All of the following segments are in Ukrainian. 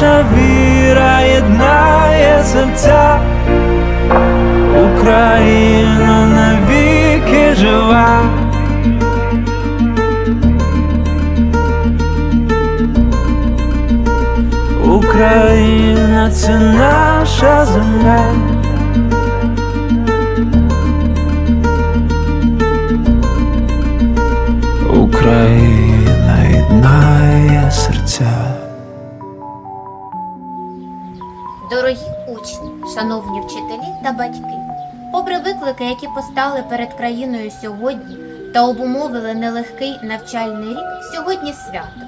Наша віра єднає серця, Україна навіки жива. Україна це наша земля. Шановні вчителі та батьки, попри виклики, які постали перед країною сьогодні та обумовили нелегкий навчальний рік, сьогодні свято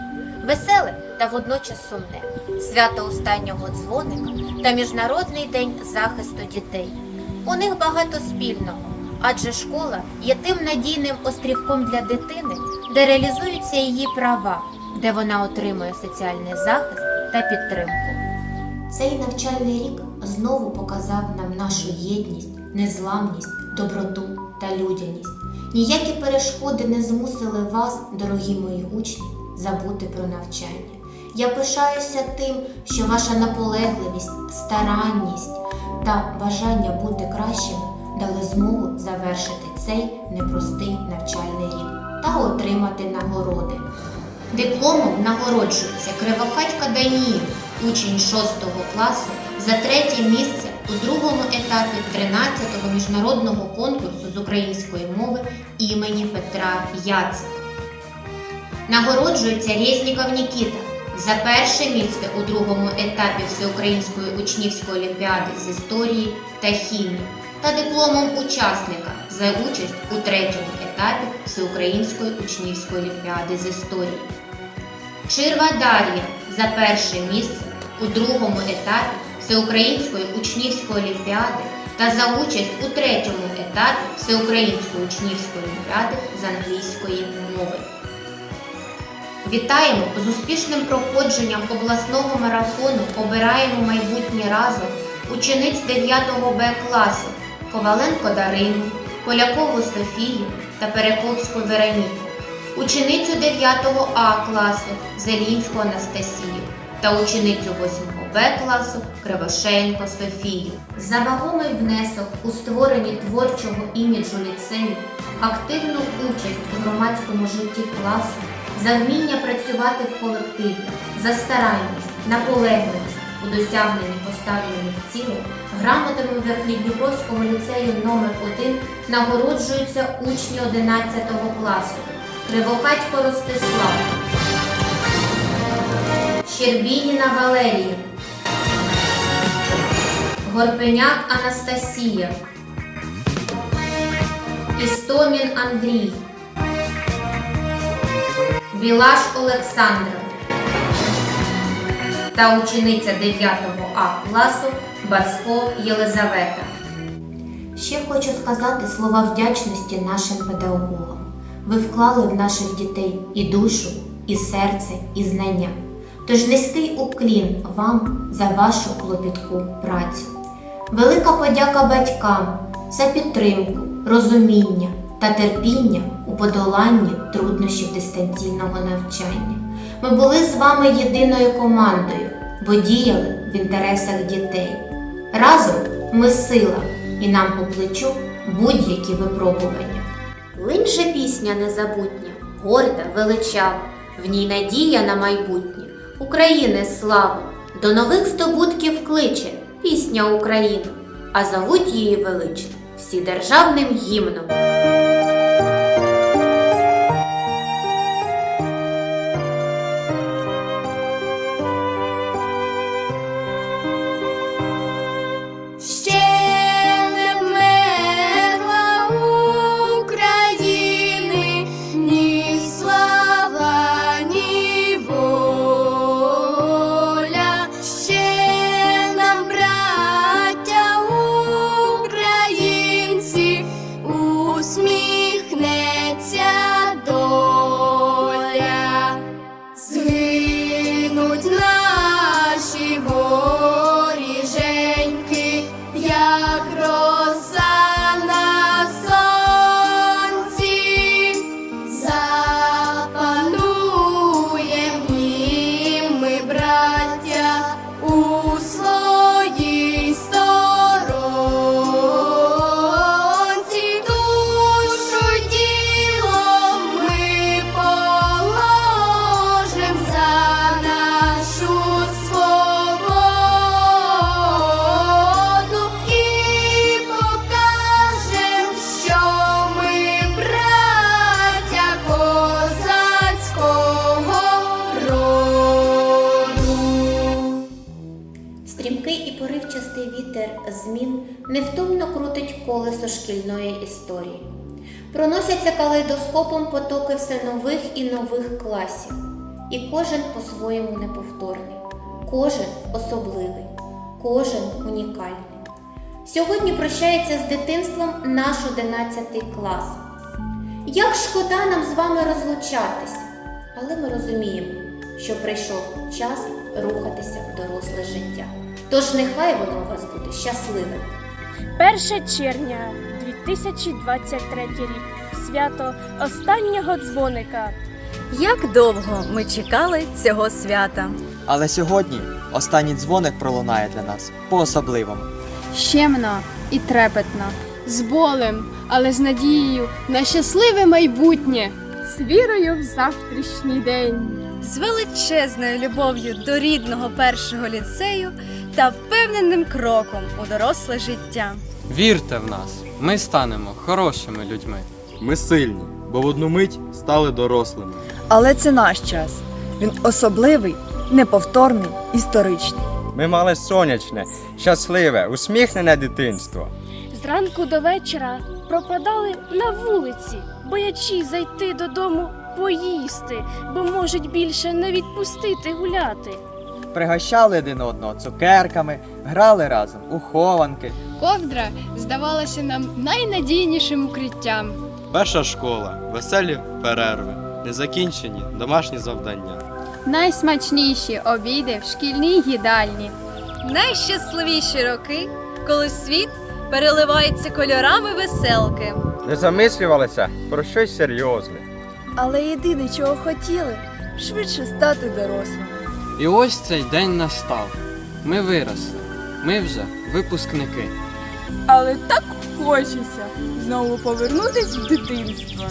веселе та водночас сумне, свято останнього дзвоника та Міжнародний день захисту дітей. У них багато спільного, адже школа є тим надійним острівком для дитини, де реалізуються її права, де вона отримує соціальний захист та підтримку. Цей навчальний рік знову показав нам нашу єдність, незламність, доброту та людяність. Ніякі перешкоди не змусили вас, дорогі мої учні, забути про навчання. Я пишаюся тим, що ваша наполегливість, старанність та бажання бути кращими дали змогу завершити цей непростий навчальний рік та отримати нагороди. Дипломом нагороджується Кривокатька Даніїв, учень 6 класу, за третє місце у другому етапі 13-го міжнародного конкурсу з української мови імені Петра Яцика. Нагороджується Резніков Нікіта за перше місце у другому етапі Всеукраїнської учнівської олімпіади з історії та хімії та дипломом учасника за участь у третьому етапі Всеукраїнської учнівської олімпіади з історії. Чирва Дар'я за перше місце у другому етапі Всеукраїнської учнівської олімпіади та за участь у третьому етапі Всеукраїнської учнівської олімпіади з англійської мови. Вітаємо з успішним проходженням обласного марафону Обираємо майбутнє разом учениць 9 Б класу Коваленко Дарину, Полякову Софію та Перековську Вероніку, ученицю 9 А класу Зелінську Анастасію та ученицю 8 Б класу Кривошеєнко Софію. За вагомий внесок у створенні творчого іміджу ліцею, активну участь у громадському житті класу, за вміння працювати в колективі, за старанність, наполегливість у досягненні поставлених цілей, грамотами Верхньодніпровського ліцею номер 1 нагороджуються учні 11 класу. Кривохатько Ростислав, Щербініна Валерія, Горпеняк Анастасія, Істомін Андрій, Білаш Олександра та учениця 9 А класу Бацько Єлизавета. Ще хочу сказати слова вдячності нашим педагогам. Ви вклали в наших дітей і душу, і серце, і знання. Тож низький уклін вам за вашу клопітку працю. Велика подяка батькам за підтримку, розуміння та терпіння у подоланні труднощів дистанційного навчання. Ми були з вами єдиною командою, бо діяли в інтересах дітей. Разом ми сила, і нам по плечу будь-які випробування. Линь пісня незабутня, горда, величава, в ній надія на майбутнє, України слава, до нових здобутків кличе пісня Україну, а зовуть її велично всі державним гімном. Проносяться калейдоскопом потоки все нових і нових класів. І кожен по-своєму неповторний, кожен особливий, кожен унікальний. Сьогодні прощається з дитинством наш 11 клас. Як шкода нам з вами розлучатися, але ми розуміємо, що прийшов час рухатися в доросле життя. Тож нехай воно у вас буде щасливим. 1 червня 2023 рік. Свято останнього дзвоника. Як довго ми чекали цього свята? Але сьогодні останній дзвоник пролунає для нас по-особливому. щемно і трепетно, з болем, але з надією на щасливе майбутнє, з вірою в завтрашній день. З величезною любов'ю до рідного першого ліцею та впевненим кроком у доросле життя. Вірте в нас, ми станемо хорошими людьми. Ми сильні, бо в одну мить стали дорослими. Але це наш час. Він особливий, неповторний, історичний. Ми мали сонячне, щасливе, усміхнене дитинство. Зранку до вечора пропадали на вулиці, боячи зайти додому поїсти, бо можуть більше не відпустити гуляти. Пригощали один одного цукерками, грали разом у хованки. Ковдра здавалася нам найнадійнішим укриттям. Перша школа, веселі перерви, незакінчені домашні завдання. Найсмачніші обіди в шкільній їдальні. Найщасливіші роки, коли світ переливається кольорами веселки. Не замислювалися про щось серйозне. Але єдине, чого хотіли, швидше стати дорослими. І ось цей день настав. Ми виросли, ми вже випускники. Але так хочеться знову повернутись в дитинство.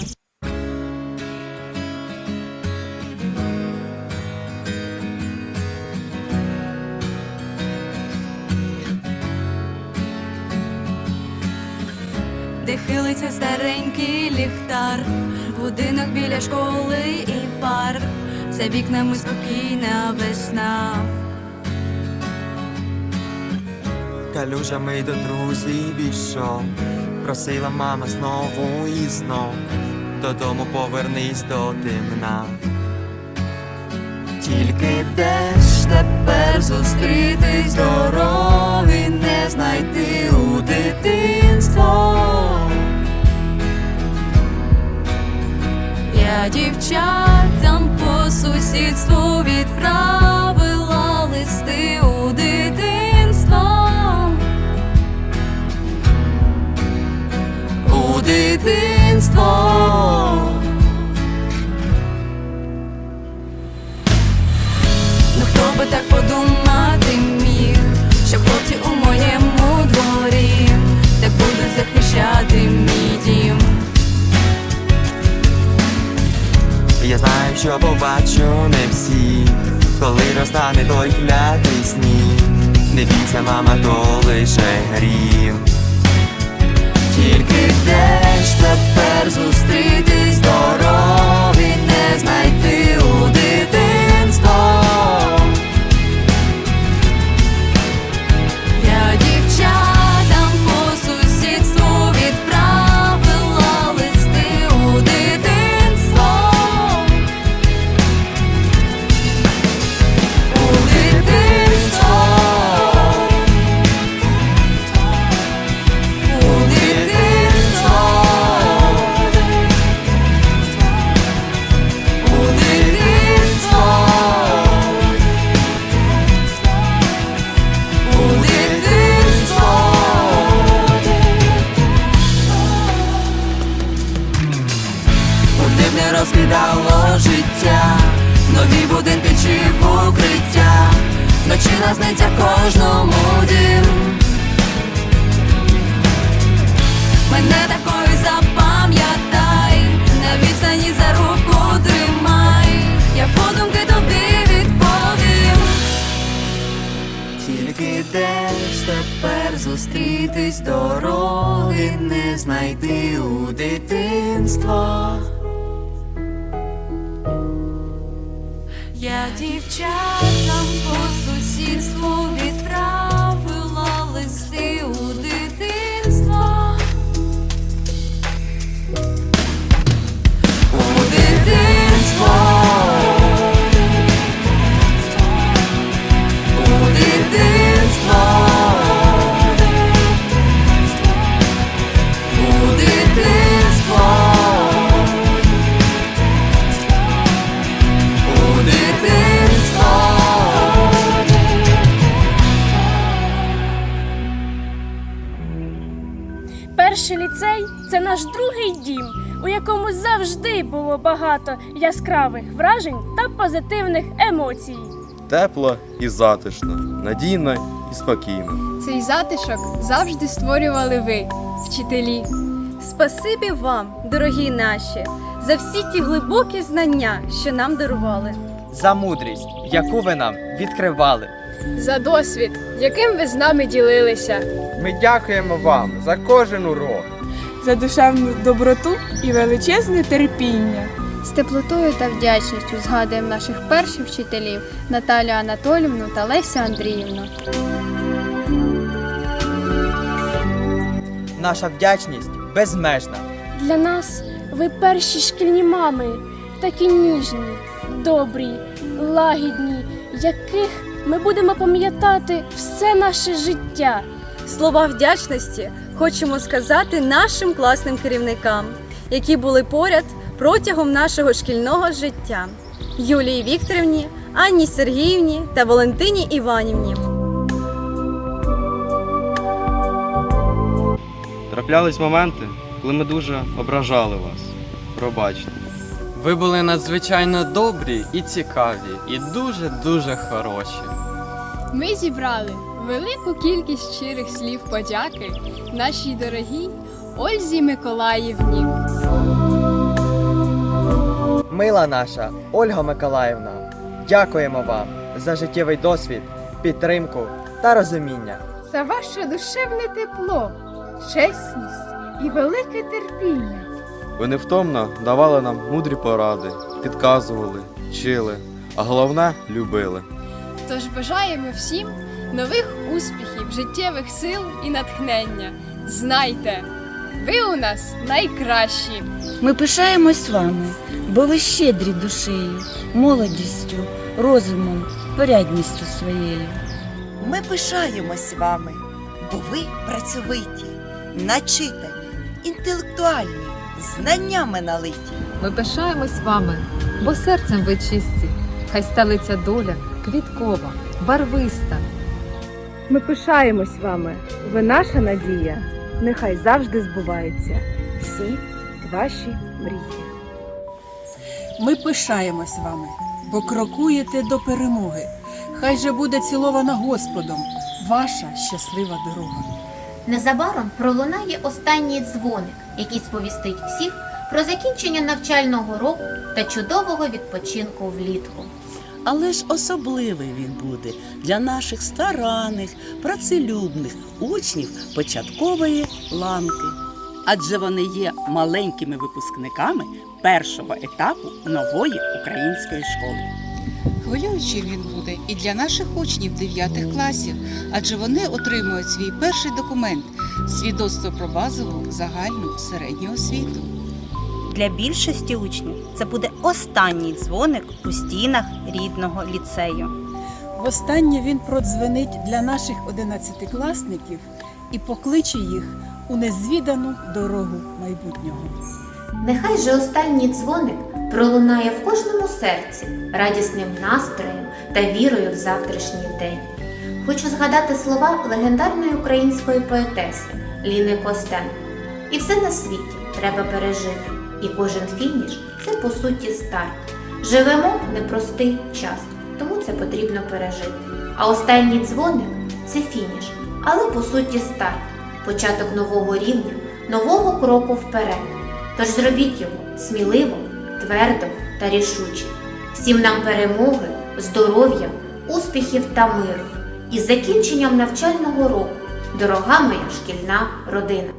де хилиться старенький ліхтар, будинок біля школи і парк, за вікнами спокійна весна. Калюжами до друзів ішов, просила мама знову і знов, додому повернись до темна. Тільки де ж тепер зустрітись дороги не знайти у дитинство. Я дівчатам по сусідству відправила листи у що побачу не всі, коли розтане той клятий сніг. Не бійся, мама, то лише грім. Тільки де ж тепер зустрітись дороги Не розкидало життя, нові будинки чи укриття, вночі насниться кожному дім. Мене такою запам'ятай, на відстані за руку тримай, я подумки тобі відповім. Тільки де ж тепер зустрітись дороги не знайти у дитинство. Дівчатам по сусідству відправила листи у багато яскравих вражень та позитивних емоцій. Тепло і затишно, надійно і спокійно. Цей затишок завжди створювали ви, вчителі. Спасибі вам, дорогі наші, за всі ті глибокі знання, що нам дарували. За мудрість, яку ви нам відкривали. За досвід, яким ви з нами ділилися. Ми дякуємо вам за кожен урок. за душевну доброту і величезне терпіння. З теплотою та вдячністю згадуємо наших перших вчителів Наталію Анатолівну та Лесю Андріївну. Наша вдячність безмежна. Для нас ви перші шкільні мами, такі ніжні, добрі, лагідні, яких ми будемо пам'ятати все наше життя. Слова вдячності хочемо сказати нашим класним керівникам, які були поряд протягом нашого шкільного життя. Юлії Вікторівні, Анні Сергіївні та Валентині Іванівні. Траплялись моменти, коли ми дуже ображали вас. Пробачте. Ви були надзвичайно добрі і цікаві, і дуже-дуже хороші. Ми зібрали велику кількість щирих слів подяки нашій дорогій Ользі Миколаївні. Мила наша Ольга Миколаївна, дякуємо вам за життєвий досвід, підтримку та розуміння. За ваше душевне тепло, чесність і велике терпіння. Ви невтомно давали нам мудрі поради, підказували, вчили, а головне любили. Тож бажаємо всім нових успіхів, життєвих сил і натхнення. Знайте, ви у нас найкращі! Ми пишаємось вами, бо ви щедрі душею, молодістю, розумом, порядністю своєю. Ми пишаємось вами, бо ви працьовиті, начитані, інтелектуальні, знаннями налиті. Ми пишаємось вами, бо серцем ви чисті, хай стелиться доля квіткова, барвиста. Ми пишаємось вами. Ви наша надія. Нехай завжди збуваються всі ваші мрії. Ми пишаємось вами, бо крокуєте до перемоги. Хай же буде цілована Господом ваша щаслива дорога. Незабаром пролунає останній дзвоник, який сповістить всіх про закінчення навчального року та чудового відпочинку влітку. Але ж особливий він буде для наших старанних, працелюбних учнів початкової ланки. Адже вони є маленькими випускниками першого етапу нової української школи. Хвилюючий він буде і для наших учнів 9 класів, адже вони отримують свій перший документ свідоцтво про базову загальну середню освіту. Для більшості учнів це буде останній дзвоник у стінах рідного ліцею. Востаннє він продзвенить для наших одинадцятикласників і покличе їх у незвідану дорогу майбутнього. Нехай же останній дзвоник пролунає в кожному серці радісним настроєм та вірою в завтрашній день. Хочу згадати слова легендарної української поетеси Ліни Костенко. І все на світі треба пережити, і кожен фініш це по суті старт. Живемо в непростий час, тому це потрібно пережити. А останній дзвоник це фініш, але по суті старт, початок нового рівня, нового кроку вперед. Тож зробіть його сміливо, твердо та рішуче. Всім нам перемоги, здоров'я, успіхів та миру. І закінченням навчального року, дорога моя шкільна родина.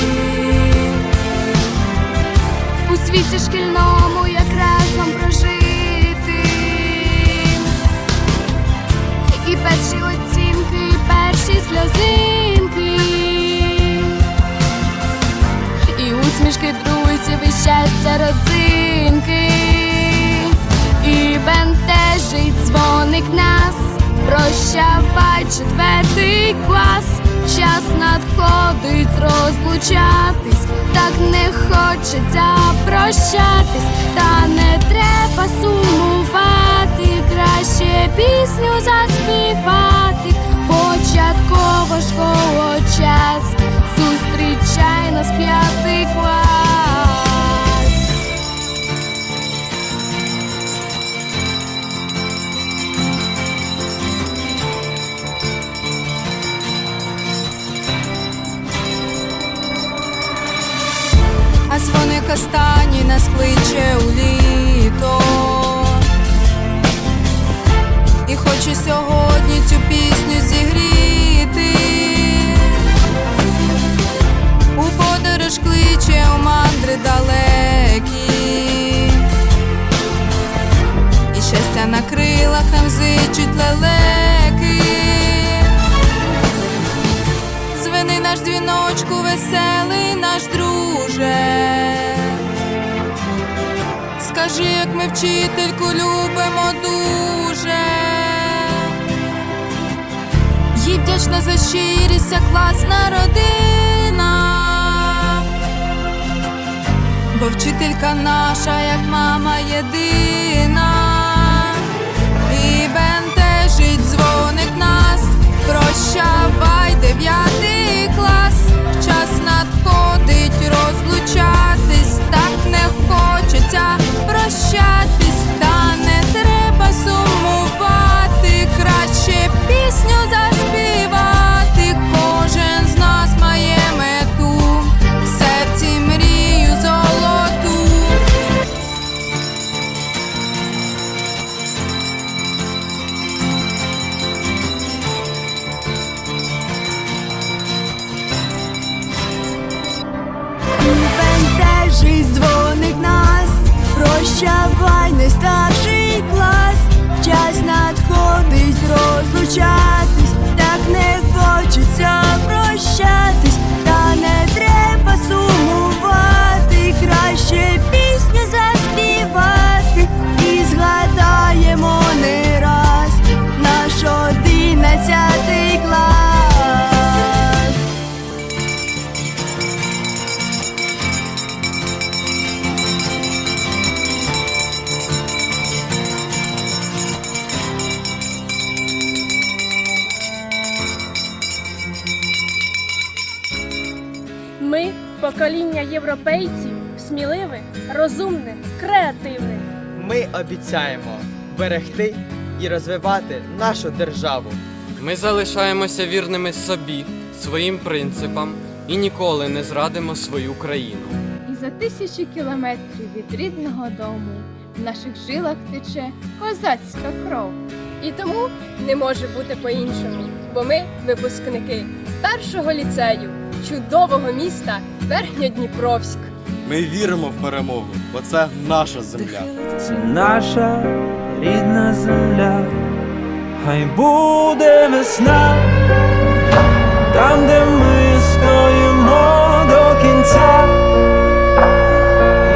Світі шкільному як разом прожити. І перші оцінки, і перші сльозинки. І усмішки друзів, і щастя родзинки. І бентежить дзвоник нас. Прощавай четвертий клас, час надходить розлучатись, так не хочеться прощатись, та не треба сумувати, краще пісню заспівати, початково школа час, зустрічай нас п'ятий клас. Нас кличе у літо. І хочу сьогодні цю пісню зігріти. У подорож кличе у мандри далекі. І щастя на крилах нам зичуть лелеки. Звени наш дзвіночку, веселий наш друже. Скажи, як ми вчительку любимо дуже. Їй вдячна за щирість, як класна родина. Бо вчителька наша, як мама єдина. І бентежить дзвоник нас. Прощавай, дев'ятий клас, час надходить розлучатись, так не хочеться прощатись, та не треба сумувати, краще пісню заспівати. Обіцяємо берегти і розвивати нашу державу. Ми залишаємося вірними собі, своїм принципам і ніколи не зрадимо свою країну. І за тисячі кілометрів від рідного дому в наших жилах тече козацька кров. І тому не може бути по-іншому, бо ми випускники першого ліцею, чудового міста Верхньодніпровськ. Ми віримо в перемогу, бо це наша земля. Це наша рідна земля, хай буде весна, там, де ми стоїмо до кінця,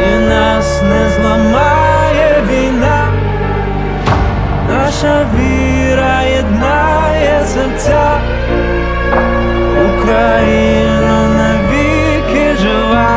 і нас не зламає війна, наша віра єднає серця, Україна навіки жива.